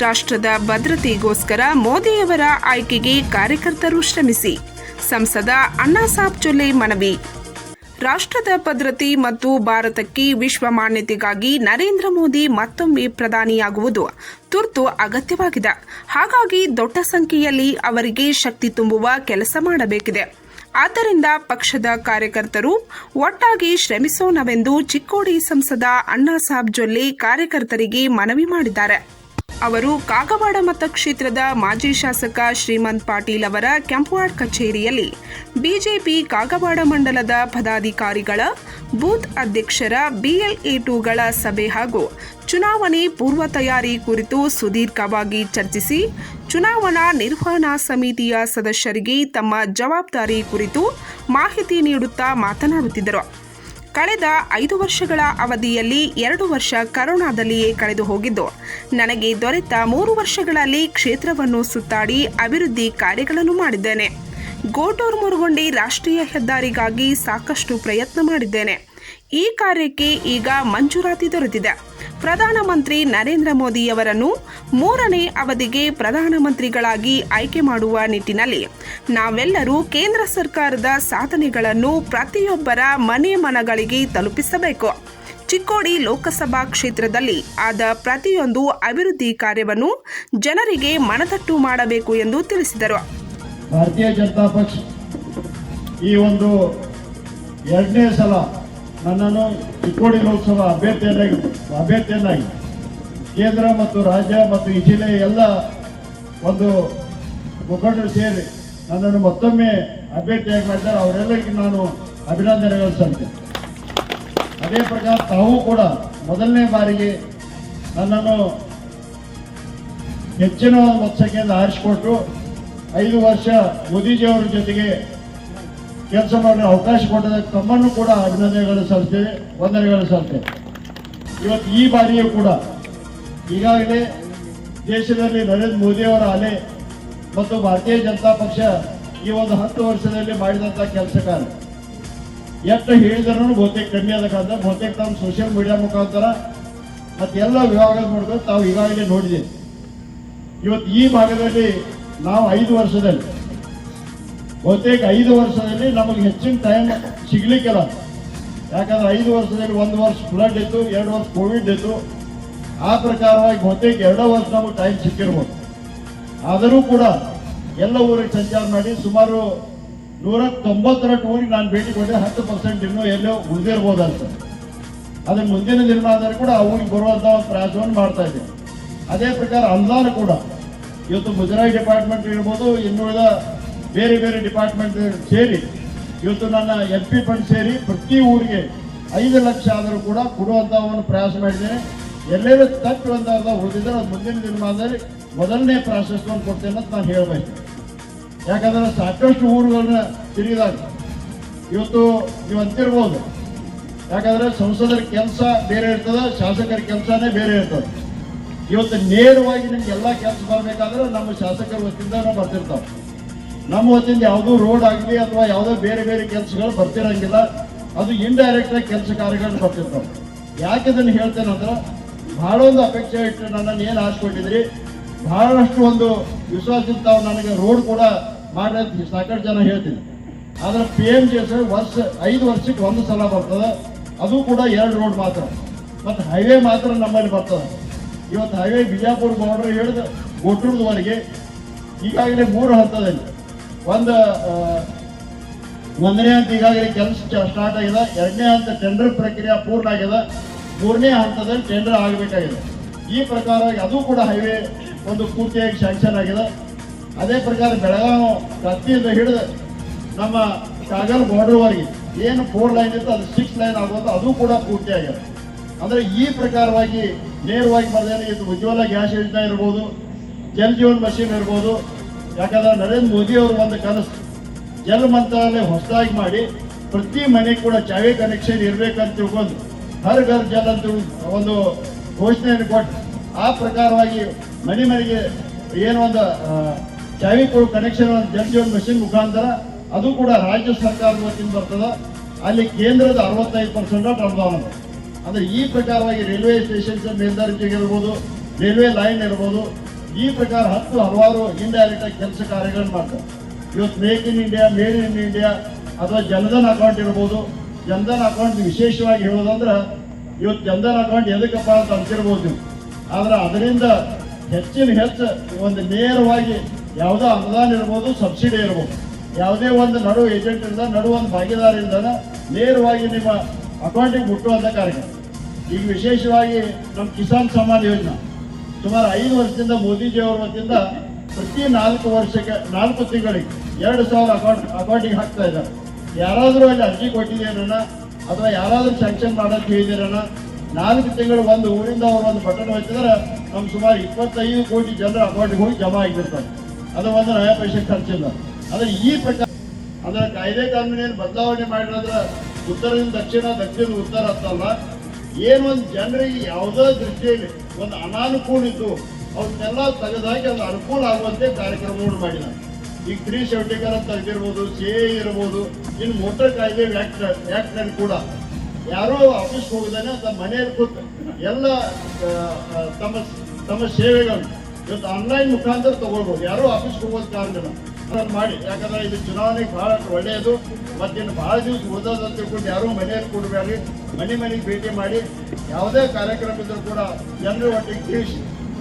ರಾಷ್ಟ್ರದ ಭದ್ರತೆಗೋಸ್ಕರ ಮೋದಿಯವರ ಆಯ್ಕೆಗೆ ಕಾರ್ಯಕರ್ತರು ಶ್ರಮಿಸಿ, ಸಂಸದ ಅಣ್ಣಾಸಾಬ್ ಚೊಲ್ಲೆ ಮನವಿ. ರಾಷ್ಟ್ರದ ಭದ್ರತೆ ಮತ್ತು ಭಾರತಕ್ಕೆ ವಿಶ್ವ ಮಾನ್ಯತೆಗಾಗಿ ನರೇಂದ್ರ ಮೋದಿ ಮತ್ತೊಮ್ಮೆ ಪ್ರಧಾನಿಯಾಗುವುದು ತುರ್ತು ಅಗತ್ಯವಾಗಿದೆ. ಹಾಗಾಗಿ ದೊಡ್ಡ ಸಂಖ್ಯೆಯಲ್ಲಿ ಅವರಿಗೆ ಶಕ್ತಿ ತುಂಬುವ ಕೆಲಸ ಮಾಡಬೇಕಿದೆ. ಆದ್ದರಿಂದ ಪಕ್ಷದ ಕಾರ್ಯಕರ್ತರು ಒಟ್ಟಾಗಿ ಶ್ರಮಿಸೋಣವೆಂದು ಚಿಕ್ಕೋಡಿ ಸಂಸದ ಅಣ್ಣಾಸಾಬ್ ಜೊಲ್ಲೆ ಕಾರ್ಯಕರ್ತರಿಗೆ ಮನವಿ ಮಾಡಿದ್ದಾರೆ. ಅವರು ಕಾಗವಾಡ ಮತಕ್ಷೇತ್ರದ ಮಾಜಿ ಶಾಸಕ ಶ್ರೀಮಂತ್ ಪಾಟೀಲ್ ಅವರ ಕೆಂಪುವಾಡ್ ಕಚೇರಿಯಲ್ಲಿ ಬಿಜೆಪಿ ಕಾಗವಾಡ ಮಂಡಲದ ಪದಾಧಿಕಾರಿಗಳ ಬೂತ್ ಅಧ್ಯಕ್ಷರ ಬಿಎಲ್ಎ ಟೂಗಳ ಸಭೆ ಹಾಗೂ ಚುನಾವಣೆ ಪೂರ್ವ ತಯಾರಿ ಕುರಿತು ಸುದೀರ್ಘವಾಗಿ ಚರ್ಚಿಸಿ ಚುನಾವಣಾ ನಿರ್ವಹಣಾ ಸಮಿತಿಯ ಸದಸ್ಯರಿಗೆ ತಮ್ಮ ಜವಾಬ್ದಾರಿ ಕುರಿತು ಮಾಹಿತಿ ನೀಡುತ್ತಾ ಮಾತನಾಡುತ್ತಿದ್ದರು. ಕಳೆದ ಐದು ವರ್ಷಗಳ ಅವಧಿಯಲ್ಲಿ ಎರಡು ವರ್ಷ ಕರೋನಾದಲ್ಲಿಯೇ ಕಳೆದು ಹೋಗಿದ್ದು, ನನಗೆ ದೊರೆತ ಮೂರು ವರ್ಷಗಳಲ್ಲಿ ಕ್ಷೇತ್ರವನ್ನು ಸುತ್ತಾಡಿ ಅಭಿವೃದ್ಧಿ ಕಾರ್ಯಗಳನ್ನು ಮಾಡಿದ್ದೇನೆ. ಗೋಟೂರ್ ಮುರುಗೊಂಡಿ ರಾಷ್ಟ್ರೀಯ ಹೆದ್ದಾರಿಗಾಗಿ ಸಾಕಷ್ಟು ಪ್ರಯತ್ನ ಮಾಡಿದ್ದೇನೆ. ಈ ಕಾರ್ಯಕ್ಕೆ ಈಗ ಮಂಜೂರಾತಿ ದೊರೆತಿದೆ. ಪ್ರಧಾನಮಂತ್ರಿ ನರೇಂದ್ರ ಮೋದಿಯವರನ್ನು ಮೂರನೇ ಅವಧಿಗೆ ಪ್ರಧಾನಮಂತ್ರಿಗಳಾಗಿ ಆಯ್ಕೆ ಮಾಡುವ ನಿಟ್ಟಿನಲ್ಲಿ ನಾವೆಲ್ಲರೂ ಕೇಂದ್ರ ಸರ್ಕಾರದ ಸಾಧನೆಗಳನ್ನು ಪ್ರತಿಯೊಬ್ಬರ ಮನೆ ಮನಗಳಿಗೆ ತಲುಪಿಸಬೇಕು. ಚಿಕ್ಕೋಡಿ ಲೋಕಸಭಾ ಕ್ಷೇತ್ರದಲ್ಲಿ ಆದ ಪ್ರತಿಯೊಂದು ಅಭಿವೃದ್ಧಿ ಕಾರ್ಯವನ್ನು ಜನರಿಗೆ ಮನದಟ್ಟು ಮಾಡಬೇಕು ಎಂದು ತಿಳಿಸಿದರು. ಭಾರತೀಯ ಜನತಾ ಪಕ್ಷ ಈ ಒಂದು ಎರಡನೇ ಸಲ ನನ್ನನ್ನು ಚಿಕ್ಕೋಡಿ ಲೋಕಸಭಾ ಅಭ್ಯರ್ಥಿಯನ್ನಾಗಿ ಅಭ್ಯರ್ಥಿಯನ್ನಾಗಿ ಕೇಂದ್ರ ಮತ್ತು ರಾಜ್ಯ ಮತ್ತು ಈ ಜಿಲ್ಲೆಯ ಎಲ್ಲ ಒಂದು ಮುಖಂಡರು ಸೇರಿ ನನ್ನನ್ನು ಮತ್ತೊಮ್ಮೆ ಅಭ್ಯರ್ಥಿಯಾಗಿ ಮಾಡಿದ್ದಾರೆ. ಅವರೆಲ್ಲರಿಗೂ ನಾನು ಅಭಿನಂದನೆ ಸಲ್ಲಿಸ್ತೇನೆ. ಅದೇ ಪ್ರಕಾರ ತಾವು ಕೂಡ ಮೊದಲನೇ ಬಾರಿಗೆ ನನ್ನನ್ನು ಹೆಚ್ಚಿನ ಒಂದು ಮತ್ಸಂಖ್ಯೆಯಿಂದ ಆರಿಸಿಕೊಟ್ಟು ಐದು ವರ್ಷ ಮೋದಿಜಿಯವರ ಜೊತೆಗೆ ಕೆಲಸ ಮಾಡಲು ಅವಕಾಶ ಕೊಟ್ಟದಕ್ಕೆ ತಮ್ಮನ್ನು ಕೂಡ ಅಭಿನಂದನೆಗಳು ಸಲ್ಲಿಸ್ತೇವೆ ವಂದನೆಗಳು ಸಲ್ಲಿಸ್ತೇವೆ ಇವತ್ತು ಈ ಬಾರಿಯೂ ಕೂಡ ಈಗಾಗಲೇ ದೇಶದಲ್ಲಿ ನರೇಂದ್ರ ಮೋದಿಯವರ ಅಲೆ ಮತ್ತು ಭಾರತೀಯ ಜನತಾ ಪಕ್ಷ ಈ ಒಂದು ಹತ್ತು ವರ್ಷದಲ್ಲಿ ಮಾಡಿದಂಥ ಕೆಲಸ ಕಾರ್ಯ. ಎಷ್ಟು ಹೇಳಿದ್ರು ಬಹುತೇಕ ಕಮ್ಮಿ ಆದ ಕಾರಣ, ಬಹುತೇಕ ತಮ್ಮ ಸೋಷಿಯಲ್ ಮೀಡಿಯಾ ಮುಖಾಂತರ ಮತ್ತೆಲ್ಲ ವಿಭಾಗದ ಮೂಲಕ ತಾವು ಈಗಾಗಲೇ ನೋಡಿದ್ದೀವಿ ಇವತ್ತು ಈ ಭಾಗದಲ್ಲಿ ನಾವು ಐದು ವರ್ಷದಲ್ಲಿ ಬಹುತೇಕ ಐದು ವರ್ಷದಲ್ಲಿ ನಮಗೆ ಹೆಚ್ಚಿನ ಟೈಮ್ ಸಿಗ್ಲಿಕ್ಕಿಲ್ಲ. ಯಾಕಂದ್ರೆ ಐದು ವರ್ಷದಲ್ಲಿ ಒಂದು ವರ್ಷ ಫ್ಲಡ್ ಇತ್ತು, ಎರಡು ವರ್ಷ ಕೋವಿಡ್ ಇತ್ತು. ಆ ಪ್ರಕಾರವಾಗಿ ಬಹುತೇಕ ಎರಡೋ ವರ್ಷ ನಮಗೆ ಟೈಮ್ ಸಿಕ್ಕಿರ್ಬೋದು. ಆದರೂ ಕೂಡ ಎಲ್ಲ ಊರಿಗೆ ಸಂಚಾರ ಮಾಡಿ ಸುಮಾರು ನೂರ ತೊಂಬತ್ತರಷ್ಟು ಊರಿಗೆ ನಾನು ಭೇಟಿ ಕೊಟ್ಟೆ. ಹತ್ತು ಪರ್ಸೆಂಟ್ ಇನ್ನೂ ಎಲ್ಲೋ ಉಳಿದಿರ್ಬೋದಂತ ಅದನ್ನು ಮುಂದಿನ ದಿನಮಾನದಲ್ಲಿ ಕೂಡ ಆ ಊರಿಗೆ ಬರುವಂತಹ ಒಂದು ಪ್ರಯಾಸವನ್ನು ಮಾಡ್ತಾ ಇದ್ದೆ. ಅದೇ ಪ್ರಕಾರ ಅನುದಾನ ಕೂಡ, ಇವತ್ತು ಮುಜರಾಯಿ ಡಿಪಾರ್ಟ್ಮೆಂಟ್ ಇರ್ಬೋದು, ಇನ್ನುಳಿದ ಬೇರೆ ಬೇರೆ ಡಿಪಾರ್ಟ್ಮೆಂಟ್ ಸೇರಿ, ಇವತ್ತು ನನ್ನ ಎಂ ಪಿ ಫಂಡ್ ಸೇರಿ ಪ್ರತಿ ಊರಿಗೆ ಐದು ಲಕ್ಷ ಆದರೂ ಕೂಡ ಕೊಡುವಂತ ಒಂದು ಪ್ರಯಾಸ ಮಾಡಿದ್ದೇನೆ. ಎಲ್ಲೆಲ್ಲೂ ತಪ್ಪು ಅಂತ ಉಳಿದಿದ್ರೆ ಅದು ಮುಂದಿನ ದಿನಮಾನದಲ್ಲಿ ಮೊದಲನೇ ಪ್ರಾಶಸ್ತ್ಯವನ್ನು ಕೊಡ್ತೇನೆ ಅಂತ ನಾನು ಹೇಳಬೇಕು ಯಾಕಂದ್ರೆ ಸಾಕಷ್ಟು ಊರುಗಳನ್ನ ತಿರುಗಿದಾಗ ಇವತ್ತು ನೀವು ಅಂತಿರ್ಬೋದು. ಯಾಕಂದ್ರೆ ಸಂಸದರ ಕೆಲಸ ಬೇರೆ ಇರ್ತದೆ, ಶಾಸಕರ ಕೆಲಸನೇ ಬೇರೆ ಇರ್ತದೆ. ಇವತ್ತು ನೇರವಾಗಿ ನಿಮ್ಗೆ ಎಲ್ಲ ಕೆಲಸ ಬರಬೇಕಾದ್ರೆ ನಮ್ಮ ಶಾಸಕರ ವತಿಯಿಂದ ಬರ್ತಿರ್ತಾವೆ. ನಮ್ಮ ವತಿಯಿಂದ ಯಾವುದೋ ರೋಡ್ ಆಗಲಿ ಅಥವಾ ಯಾವುದೋ ಬೇರೆ ಬೇರೆ ಕೆಲಸಗಳು ಬರ್ತಿರಂಗಿಲ್ಲ. ಅದು ಇಂಡೈರೆಕ್ಟ್ ಆಗಿ ಕೆಲಸ ಕಾರ್ಯಗಳು ಬರ್ತಿರ್ತಾವೆ ಯಾಕೆ ಇದನ್ನು ಹೇಳ್ತೇನಂದ್ರೆ ಬಹಳ ಒಂದು ಅಪೇಕ್ಷೆ ಇಟ್ಟು ನನ್ನನ್ನು ಏನು ಹಾಸ್ಕೊಂಡಿದ್ರಿ ಬಹಳಷ್ಟು ಒಂದು ವಿಶ್ವಾಸ ಇರ್ತಾವೆ ನನಗೆ ರೋಡ್ ಕೂಡ ಮಾಡಿ ಸಾಕಷ್ಟು ಜನ ಹೇಳ್ತೀನಿ. ಆದ್ರೆ ಪಿ ಎಂ ಜಿ ಎಸ್ ವರ್ಷ, ಐದು ವರ್ಷಕ್ಕೆ ಒಂದು ಸಲ ಬರ್ತದೆ. ಅದು ಕೂಡ ಎರಡು ರೋಡ್ ಮಾತ್ರ. ಮತ್ತು ಹೈವೇ ಮಾತ್ರ ನಮ್ಮಲ್ಲಿ ಬರ್ತದೆ. ಇವತ್ತು ಹೈವೇ ಬಿಜಾಪುರ ಬಾರ್ಡ್ರ್ ಹೇಳಿದ ಗೊಟ್ಟೂರ್ದವರೆಗೆ ಈಗಾಗಲೇ ಮೂರು ಹಂತದಲ್ಲಿ. ಒಂದು ಒಂದನೇ ಹಂತ ಈಗಾಗಲೇ ಕೆಲಸ ಸ್ಟಾರ್ಟ್ ಆಗಿದೆ. ಎರಡನೇ ಹಂತ ಟೆಂಡರ್ ಪ್ರಕ್ರಿಯೆ ಪೂರ್ಣ ಆಗಿದೆ. ಮೂರನೇ ಹಂತದಲ್ಲಿ ಟೆಂಡರ್ ಆಗಬೇಕಾಗಿದೆ. ಈ ಪ್ರಕಾರವಾಗಿ ಅದು ಕೂಡ ಹೈವೇ ಒಂದು ಪೂರ್ತಿಯಾಗಿ ಸ್ಯಾಂಕ್ಷನ್ ಆಗಿದೆ. ಅದೇ ಪ್ರಕಾರ ಬೆಳಗಾವಿ ಕತ್ತಿಯಿಂದ ಹಿಡಿದು ನಮ್ಮ ಕಾಗಲ್ ಬಾರ್ಡರ್ವರೆಗೆ ಏನು ಫೋರ್ ಲೈನ್ ಇತ್ತು ಅದು ಸಿಕ್ಸ್ ಲೈನ್ ಆಗುವಂಥ ಅದು ಕೂಡ ಪೂರ್ತಿಯಾಗಿದೆ. ಅಂದರೆ ಈ ಪ್ರಕಾರವಾಗಿ ನೇರವಾಗಿ ಬರ್ದೇನೆ ಇದು ಉಜ್ವಲ ಗ್ಯಾಸ್ ಯೋಜನೆ ಇರ್ಬೋದು, ಜಲ್ ಜೀವನ್ ಮಷೀನ್ ಇರ್ಬೋದು ಯಾಕಂದ್ರೆ ನರೇಂದ್ರ ಮೋದಿ ಅವರು ಒಂದು ಕನಸು. ಜಲ ಮಂತ್ರಾಲಯ ಹೊಸದಾಗಿ ಮಾಡಿ ಪ್ರತಿ ಮನೆ ಕೂಡ ಚಾವಿ ಕನೆಕ್ಷನ್ ಇರಬೇಕಂತ ತಿಳ್ಕೊಂಡು ಹರ್ ಘರ್ ಜಲ್ ಅಂತ ಒಂದು ಘೋಷಣೆಯನ್ನು ಕೊಟ್ಟು ಆ ಪ್ರಕಾರವಾಗಿ ಮನೆ ಮನೆಗೆ ಏನು ಒಂದು ಚಾವಿ ಕೊಡು ಕನೆಕ್ಷನ್ ಜಲ್ ಜೀವನ್ ಮಿಷನ್ ಮುಖಾಂತರ ಅದು ಕೂಡ ರಾಜ್ಯ ಸರ್ಕಾರದ ವತಿಯಿಂದ ಬರ್ತದೆ. ಅಲ್ಲಿ ಕೇಂದ್ರದ ಅರವತ್ತೈದು ಪರ್ಸೆಂಟ್ ಅನುದಾನ ಅಂದರೆ ಈ ಪ್ರಕಾರವಾಗಿ ರೈಲ್ವೆ ಸ್ಟೇಷನ್ಸ್ ಮೇಲ್ದರ್ಜೆಗೆ ಇರ್ಬೋದು ರೈಲ್ವೆ ಲೈನ್ ಇರ್ಬೋದು ಈ ಪ್ರಕಾರ ಹತ್ತು ಹಲವಾರು ಇಂಡೈರೆಕ್ಟ್ ಆಗಿ ಕೆಲಸ ಕಾರ್ಯಗಳನ್ನು ಮಾಡ್ತಾರೆ. ಇವತ್ತು make in India made in India ಅಥವಾ ಜನಧನ್ ಅಕೌಂಟ್ ಇರ್ಬೋದು. ಜನಧನ್ ಅಕೌಂಟ್ ವಿಶೇಷವಾಗಿ ಹೇಳೋದಂದ್ರೆ ಇವತ್ತು ಜನಧನ್ ಅಕೌಂಟ್ ಎದಕ್ಕಪ್ಪ ಅಂತ ಅಂತಿರ್ಬೋದು ನೀವು. ಆದ್ರೆ ಅದರಿಂದ ಹೆಚ್ಚಿನ ಹೆಚ್ಚು ಒಂದು ನೇರವಾಗಿ ಯಾವುದೋ ಅನುದಾನ ಇರ್ಬೋದು ಸಬ್ಸಿಡಿ ಇರ್ಬೋದು. ಯಾವುದೇ ಒಂದು ನಡು ಏಜೆಂಟ್ ಇಂದ, ನಡು ಒಂದು ಭಾಗಿದಾರ ಇಲ್ದನ ನೇರವಾಗಿ ನಿಮ್ಮ ಅಕೌಂಟಿಗೆ ಮುಟ್ಟುವಂಥ ಕಾರ್ಯಕ್ರಮ ಈಗ ವಿಶೇಷವಾಗಿ ನಮ್ಮ ಕಿಸಾನ್ ಸಮ್ಮಾನ್ ಯೋಜನಾ. ಸುಮಾರು ಐದು ವರ್ಷದಿಂದ ಮೋದಿಜಿಯವರ ವತಿಯಿಂದ ಪ್ರತಿ ನಾಲ್ಕು ವರ್ಷಕ್ಕೆ, ನಾಲ್ಕು ತಿಂಗಳಿಗೆ ಎರಡು ಸಾವಿರ ಅಕೌಂಟ್, ಅಕೌಂಟಿಗೆ ಹಾಕ್ತಾ ಇದ್ದಾರೆ. ಯಾರಾದರೂ ಅಲ್ಲಿ ಅರ್ಜಿ ಕೊಟ್ಟಿದ್ದೀರನ ಅಥವಾ ಯಾರಾದರೂ ಸ್ಯಾಂಕ್ಷನ್ ಮಾಡೋದು ಹೇಳಿದಿರನ ನಾಲ್ಕು ತಿಂಗಳು ಒಂದು ಊರಿಂದ ಅವರು ಒಂದು ಬಟನ್ ಒತ್ತಿದ್ರೆ ನಮ್ಮ ಸುಮಾರು ಇಪ್ಪತ್ತೈದು ಕೋಟಿ ಜನರ ಅಕೌಂಟ್ಗೆ ಹೋಗಿ ಜಮಾ ಆಗಿರ್ತಾರೆ. ಅದು ಒಂದು ನಯ ಪೈಸೆ ಖರ್ಚಿಲ್ಲ. ಆದರೆ ಈ ಪ್ರಕಾರ ಅಂದರೆ ಕಾಯ್ದೆ ಕಾನೂನೇನು ಬದಲಾವಣೆ ಮಾಡಿರೋದ್ರೆ ಉತ್ತರದಿಂದ ದಕ್ಷಿಣ ದಕ್ಷಿಣ, ಉತ್ತರ ಅಂತಲ್ಲ. ಏನೊಂದು ಜನರಿಗೆ ಯಾವುದೋ ದೃಷ್ಟಿಯಲ್ಲಿ ಒಂದು ಅನಾನುಕೂಲ ಇದ್ದು ಅವನ್ನೆಲ್ಲ ತೆಗೆದಾಕಿ ಅದು ಅನುಕೂಲ ಆಗುವಂತೆ ಕಾರ್ಯಕ್ರಮವನ್ನು ಮಾಡಿದ. ಈಗ ತ್ರೀ ಸೆವೆಂಟಿಕರ್ ಅಂತ ತೆಗೆದಿರ್ಬೋದು, ಸಿ ಎ ಇರ್ಬೋದು, ಇನ್ನು ಮೋಟರ್ ಕಾಯ್ದೆ ವ್ಯಾಕ್ಟ್ ವ್ಯಾಕ್ಟ್ನಲ್ಲಿ ಕೂಡ. ಯಾರೋ ಆಫೀಸ್ ಹೋಗಿದ್ದಾನೆ, ಅಂತ ಮನೆಯಲ್ಲಿ ಕೂತು ಎಲ್ಲ ತಮ್ಮ ತಮ್ಮ ಸೇವೆಗಳನ್ನು ಇವತ್ತು ಆನ್ಲೈನ್ ಮುಖಾಂತರ ತಗೊಳ್ಬೋದು. ಯಾರೋ ಆಫೀಸ್ಗೆ ಹೋಗೋದು ಕಾರಣ. ಮಾಡಿ. ಯಾಕಂದ್ರೆ ಇದು ಚುನಾವಣೆಗೆ ಬಹಳ ಒಳ್ಳೆಯದು. ಮತ್ತಿನ್ನು ಬಹಳ ದಿವಸ ಅಂತ ತಿಳ್ಕೊಂಡು ಯಾರೂ ಮನೆಯಲ್ಲಿ ಕೂಡಬೇಡಿ ಮನೆ ಮನೆಗೆ ಭೇಟಿ ಮಾಡಿ. ಯಾವುದೇ ಕಾರ್ಯಕ್ರಮ ಇದ್ರೂ ಕೂಡ ಜನರು ಒಟ್ಟಿಗೆ ತಿಳಿಸಿ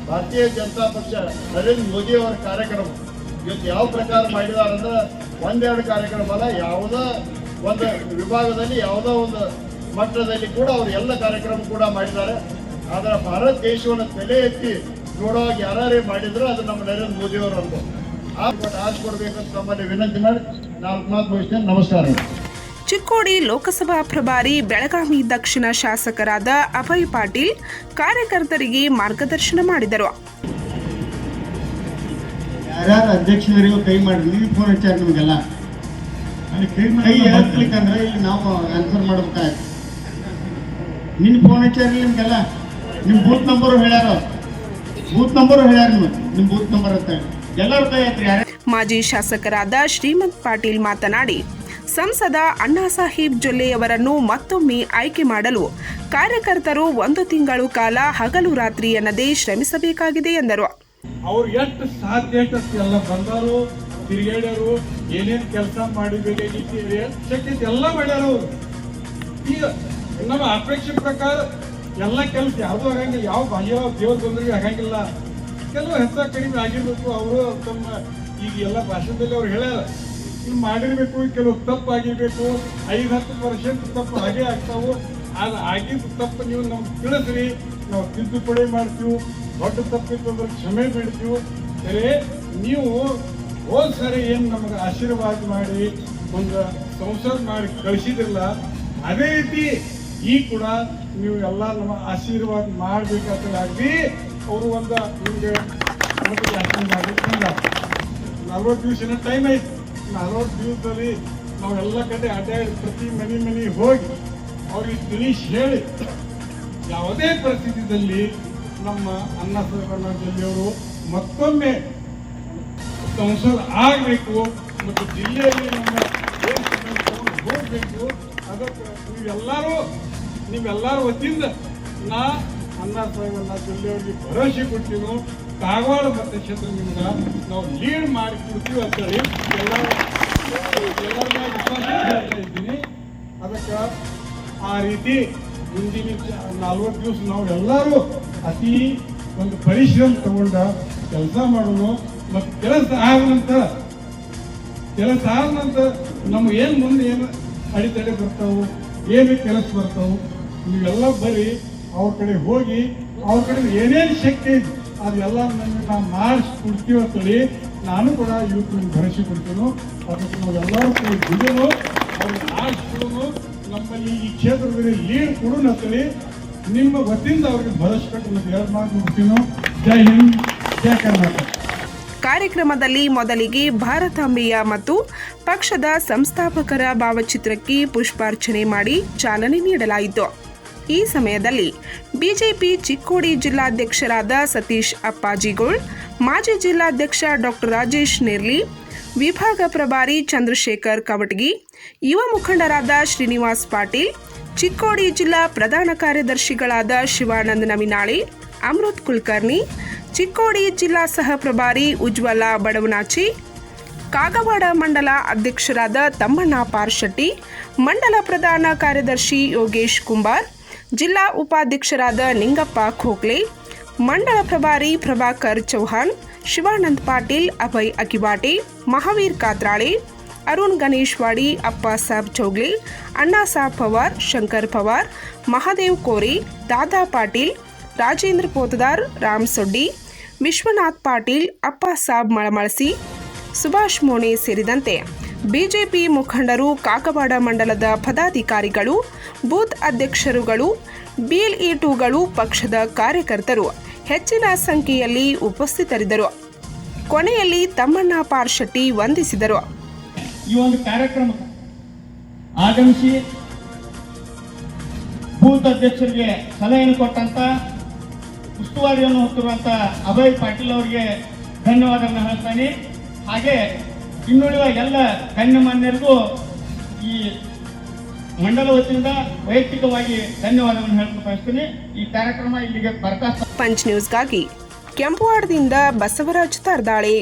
ಭಾರತೀಯ ಜನತಾ ಪಕ್ಷ ನರೇಂದ್ರ ಮೋದಿ ಅವರ ಕಾರ್ಯಕ್ರಮ. ಇವತ್ತು ಯಾವ ಪ್ರಕಾರ ಮಾಡಿದಾರೆ ಅಂದ್ರೆ ಒಂದೆರಡು ಕಾರ್ಯಕ್ರಮ ಅಲ್ಲ, ಯಾವುದೋ ಒಂದು ವಿಭಾಗದಲ್ಲಿ, ಯಾವುದೋ ಒಂದು ಮಟ್ಟದಲ್ಲಿ ಕೂಡ ಅವರು ಎಲ್ಲ ಕಾರ್ಯಕ್ರಮ ಕೂಡ ಮಾಡಿದ್ದಾರೆ. ಆದರೆ ಭಾರತ ದೇಶವನ್ನು ತಲೆ ಎತ್ತಿ ನೋಡುವಾಗ ಯಾರೇ ಮಾಡಿದ್ರು ಅದು ನಮ್ಮ ನರೇಂದ್ರ ಮೋದಿ ಅವರು ಅನ್ಬೋದು. ನಮಸ್ಕಾರ. ಚಿಕ್ಕೋಡಿ ಲೋಕಸಭಾ ಪ್ರಭಾರಿ ಬೆಳಗಾವಿ ದಕ್ಷಿಣ ಶಾಸಕರಾದ ಅಭಯ್ ಪಾಟೀಲ್ ಕಾರ್ಯಕರ್ತರಿಗೆ ಮಾರ್ಗದರ್ಶನ ಮಾಡಿದರು. ಯಾರ್ಯಾರು ಅಧ್ಯಕ್ಷರಿಗೂ ಕೈ ನೀವು ಫೋನ್ ಹಚ್ಚಾರ ನಿಮಗೆಲ್ಲ? ಕೈ ಎತ್ತಲಿಕ್ಕೆ ಅಂದ್ರೆ ಇಲ್ಲಿ ನಾವು ಆನ್ಸರ್ ಮಾಡ್ಬೇಕಾಯ್ತು ನಿನ್ನ ಫೋನ್ ಹಚ್ಚಾರಿ ನಿಮ್ಗೆಲ್ಲ? ನಿಮ್ಮ ಬೂತ್ ನಂಬರು ಹೇಳ್ಯಾರ? ಬೂತ್ ನಂಬರು ಹೇಳ್ಯಾರ ನಿಮಗೆ? ನಿಮ್ಮ ಬೂತ್ ನಂಬರ್ ಅಂತ ಹೇಳಿ. ಮಾಜಿ ಶಾಸಕರಾದ ಶ್ರೀಮಂತ್ ಪಾಟೀಲ್ ಮಾತನಾಡಿ ಸಂಸದ ಅಣ್ಣಾ ಸಾಹೇಬ್ ಜೊಲ್ಲೆಯವರನ್ನು ಮತ್ತೊಮ್ಮೆ ಆಯ್ಕೆ ಮಾಡಲು ಕಾರ್ಯಕರ್ತರು ಒಂದು ತಿಂಗಳು ಕಾಲ ಹಗಲು ರಾತ್ರಿ ಎನ್ನದೇ ಶ್ರಮಿಸಬೇಕಾಗಿದೆ ಎಂದರು. ಅವ್ರು ಎಷ್ಟು ಸಾಧ್ಯ ಎಲ್ಲ ಬಂದರು ತಿರುಗಾಡ್ಯರು ಏನೇನು ಕೆಲಸ ಮಾಡಿಬೇಕಾಗಿತ್ತು ಶಕ್ತಿ ಎಲ್ಲ ಮಾಡ್ಯಾರ ಅವರು. ಈಗ ನಮ್ಮ ಅಪೇಕ್ಷೆ ಪ್ರಕಾರ ಎಲ್ಲ ಕೆಲಸ ಯಾವುದು ಆಗಂಗಿಲ್ಲ ಯಾವ ಬಾಹ್ಯ ದೇವ್ರ ಬಂದ್ರಿಗೆ ಆಗಂಗಿಲ್ಲ. ಕೆಲವು ಹೆಚ್ಚ ಕಡಿಮೆ ಆಗಿರ್ಬೇಕು. ಅವರು ತಮ್ಮ ಈಗ ಎಲ್ಲ ಭಾಷಣದಲ್ಲಿ ಅವ್ರು ಹೇಳ್ಯಾರ ನೀವು ಮಾಡಿರ್ಬೇಕು ಕೆಲವು ತಪ್ಪು ಆಗಿರ್ಬೇಕು. ಐದು, ಹತ್ತು ಪರ್ಸೆಂಟ್ ತಪ್ಪು ಹಾಗೆ ಆಗ್ತಾವು. ಅದು ಆಗಿದ್ದು ತಪ್ಪು ನೀವು ನಮ್ಗೆ ತಿಳಿಸ್ರಿ. ನಾವು ತಿದ್ದುಪಡಿ ಮಾಡ್ತೀವಿ. ದೊಡ್ಡ ತಪ್ಪಿತ್ತಂದ್ರೆ ಕ್ಷಮೆ ಬಿಡ್ತೀವಿ. ಸರಿ ನೀವು ಹೋದ ಸರಿ ಏನು ನಮಗೆ ಆಶೀರ್ವಾದ ಮಾಡಿ, ಒಂದು ಸಂಸದ್ ಮಾಡಿ ಕಳಿಸಿದ್ರಲ್ಲ, ಅದೇ ರೀತಿ ಈ ಕೂಡ ನೀವು ಎಲ್ಲ ನಮ್ಮ ಆಶೀರ್ವಾದ ಮಾಡ್ಬೇಕಂತಾಗಿ ಅವರು ಒಂದು ನಿಮಗೆ. ನಲ್ವತ್ತು ದಿವಸ ಟೈಮ್ ಐತಿ ನಲ್ವತ್ತು ದಿವಸದಲ್ಲಿ ನಾವೆಲ್ಲ ಕಡೆ ಅಡ್ಡಾಡಿ ಪ್ರತಿ ಮನೆ ಮನೆ ಹೋಗಿ ಅವ್ರಿಗೆ ತಿಳಿಸಿ ಹೇಳಿ, ಯಾವುದೇ ಪರಿಸ್ಥಿತಿಯಲ್ಲಿ ನಮ್ಮ ಅನ್ನ ಜಿಲ್ಲೆಯವರು ಮತ್ತೊಮ್ಮೆ ಕೌನ್ಸಲ್ ಆಗಬೇಕು ಮತ್ತು ಜಿಲ್ಲೆಯಲ್ಲಿ ನಮ್ಮ ಏನ್ ಹೋಗ್ಬೇಕು ಅದಕ್ಕೆ ನೀವೆಲ್ಲರೂ ನೀವೆಲ್ಲರ ವತಿಯಿಂದ ನಾ ಅನ್ನ ಸಾಹೇಬನ್ನ ಜಿಲ್ಲೆಯಲ್ಲಿ ಭರವಸೆ ಕೊಡ್ತೀವಿ ಕಾಗವಾಡ ಮತಕ್ಷೇತ್ರ ಕ್ಷೇತ್ರದಿಂದ ನಾವು ಲೀಡ್ ಮಾಡಿ ಕೊಡ್ತೀವಿ ಅಂತೇಳಿ ಹೇಳ್ತಾ ಇದ್ದೀನಿ. ಅದಕ್ಕೆ ಆ ರೀತಿ ಮುಂದಿನ ನಲ್ವತ್ತು ದಿವಸ ನಾವು ಎಲ್ಲರೂ ಅತಿ ಒಂದು ಪರಿಶ್ರಮ ತಗೊಂಡ ಕೆಲಸ ಮಾಡೋಣ ಮತ್ತು ಕೆಲಸ ಆದ ಕೆಲಸ ಆದ ನಂತರ ನಮ್ಗೆ ಏನು ಮುಂದೆ ಏನು ಅಡೆತಡೆ ಬರ್ತಾವೆ, ಏನು ಕೆಲಸ ಬರ್ತಾವೆ, ನೀವೆಲ್ಲ ಬರ್ರಿ ಅವ್ರ ಕಡೆ ಹೋಗಿ ಅವ್ರ ಕಡೆ ಏನೇನು ಶಕ್ತಿ ಇದೆ ಅದೆಲ್ಲ ನನಗೆ ನಾವು ಮಾಡಿಸ್ಕೊಡ್ತೀವಿ ಅಂತೇಳಿ ನಾನು ಕೂಡ ಇವತ್ತು ಭರವಸೆ ಕೊಡ್ತೀನಿ. ಅದಕ್ಕೆ ನಾವೆಲ್ಲರೂ ಕೂಡ ದುಡಿಯೋನು ಅವ್ರಿಗೆ ಮಾಡಿಸ್ಕೊಡೋನು ನಮ್ಮಲ್ಲಿ ಈ ಕ್ಷೇತ್ರದಲ್ಲಿ ಲೀಡ್ ಕೊಡೋಣ ಅಂತೇಳಿ ನಿಮ್ಮ ವತಿಯಿಂದ ಅವ್ರಿಗೆ ನಾನು ಎರಡು ಮಾತು ಕೊಡ್ತೀನಿ. ಜೈ ಹಿಂದ್, ಜೈ ಕರ್ನಾಟಕ. ಕಾರ್ಯಕ್ರಮದಲ್ಲಿ ಮೊದಲಿಗೆ ಭಾರತಾಂಬೆಯ ಮತ್ತು ಪಕ್ಷದ ಸಂಸ್ಥಾಪಕರ ಭಾವಚಿತ್ರಕ್ಕೆ ಪುಷ್ಪಾರ್ಚನೆ ಮಾಡಿ ಚಾಲನೆ ನೀಡಲಾಯಿತು. ಈ ಸಮಯದಲ್ಲಿ ಬಿಜೆಪಿ ಚಿಕ್ಕೋಡಿ ಜಿಲ್ಲಾಧ್ಯಕ್ಷರಾದ ಸತೀಶ್ ಅಪ್ಪಾಜಿಗೋಳ್, ಮಾಜಿ ಜಿಲ್ಲಾಧ್ಯಕ್ಷ ಡಾಕ್ಟರ್ ರಾಜೇಶ್ ನಿರ್ಲಿ, ವಿಭಾಗ ಪ್ರಭಾರಿ ಚಂದ್ರಶೇಖರ್ ಕವಟಗಿ, ಯುವ ಮುಖಂಡರಾದ ಶ್ರೀನಿವಾಸ್ ಪಾಟೀಲ್, ಚಿಕ್ಕೋಡಿ ಜಿಲ್ಲಾ ಪ್ರಧಾನ ಕಾರ್ಯದರ್ಶಿಗಳಾದ ಶಿವಾನಂದ ನಮಿನಾಳಿ ಅಮೃತ್ ಕುಲಕರ್ಣಿ, ಚಿಕ್ಕೋಡಿ ಜಿಲ್ಲಾ ಸಹ ಪ್ರಭಾರಿ ಉಜ್ವಲ ಬಡವನಾಚಿ, ಕಾಗವಾಡ ಮಂಡಲ ಅಧ್ಯಕ್ಷರಾದ ತಮ್ಮಣ್ಣ ಪಾರ್ಶೆಟ್ಟಿ ಮಂಡಲ ಪ್ರಧಾನ ಕಾರ್ಯದರ್ಶಿ ಯೋಗೇಶ್ ಕುಂಬಾರ್ ಜಿಲ್ಲಾ ಉಪಾಧ್ಯಕ್ಷರಾದ ನಿಂಗಪ್ಪ ಖೋಕ್ಲೆ ಮಂಡಲ ಪ್ರಭಾರಿ ಪ್ರಭಾಕರ್ ಚೌಹಾಣ್, ಶಿವಾನಂದ್ ಪಾಟೀಲ್, ಅಭಯ್ ಅಕಿವಾಟಿ ಮಹಾವೀರ್ ಕಾತ್ರಾಳೆ, ಅರುಣ್ ಗಣೇಶ್ವಾಡಿ, ಅಪ್ಪ ಸಾಬ್ ಚೌಗ್ಲಿ, ಅಣ್ಣಾ ಸಾಬ್ ಪವಾರ್, ಶಂಕರ್ ಪವಾರ್, ಮಹಾದೇವ್ ಕೋರಿ, ದಾದಾ ಪಾಟೀಲ್, ರಾಜೇಂದ್ರ ಪೋತದಾರ್, ರಾಮ್ ಸೊಡ್ಡಿ, ವಿಶ್ವನಾಥ್ ಪಾಟೀಲ್, ಅಪ್ಪ ಸಾಬ್ ಮಳಮಳಸಿ, ಸುಭಾಷ್ ಮೋಣೆ ಸೇರಿದಂತೆ. ಬಿಜೆಪಿ ಮುಖಂಡರು ಕಾಕವಾಡ ಮಂಡಲದ ಪದಾಧಿಕಾರಿಗಳು, ಬೂತ್ ಅಧ್ಯಕ್ಷರುಗಳು ಬಿಎಲ್ಇಟುಗಳು ಪಕ್ಷದ ಕಾರ್ಯಕರ್ತರು ಹೆಚ್ಚಿನ ಸಂಖ್ಯೆಯಲ್ಲಿ ಉಪಸ್ಥಿತರಿದ್ದರು. ಕೊನೆಯಲ್ಲಿ ತಮ್ಮಣ್ಣ ಪಾರ್ಶೆಟ್ಟಿ ವಂದಿಸಿದರು. ಈ ಒಂದು ಕಾರ್ಯಕ್ರಮಕ್ಕೆ ಆಗಮಿಸಿ ಬೂತ್ ಅಧ್ಯಕ್ಷರಿಗೆ ಸಲಹೆಯನ್ನು ಕೊಟ್ಟಂತ ಉಸ್ತುವಾರಿಯನ್ನು ಹೊತ್ತಿರುವಂತ ಅಭಯ್ ಪಾಟೀಲ್ ಅವರಿಗೆ ಧನ್ಯವಾದಗಳನ್ನು ಹೇಳ್ತಾನೆ. ಹಾಗೆ ಇನ್ನುಳಿದ ಎಲ್ಲ ಗಣ್ಯಮಾನ್ಯರಿಗೂ ಈ ಮಂಡಲ ವತಿಯಿಂದ ವೈಯಕ್ತಿಕವಾಗಿ ಧನ್ಯವಾದವನ್ನು ಹೇಳಲು ಬಯಸ್ತೀನಿ ಈ ಕಾರ್ಯಕ್ರಮ ಇಲ್ಲಿಗೆ ಬರ್ತಾ ಪಂಚ್ ನ್ಯೂಸ್ಗಾಗಿ ಕೆಂಪುವಾಡದಿಂದ ಬಸವರಾಜ್ ತರ್ದಾಳೆ.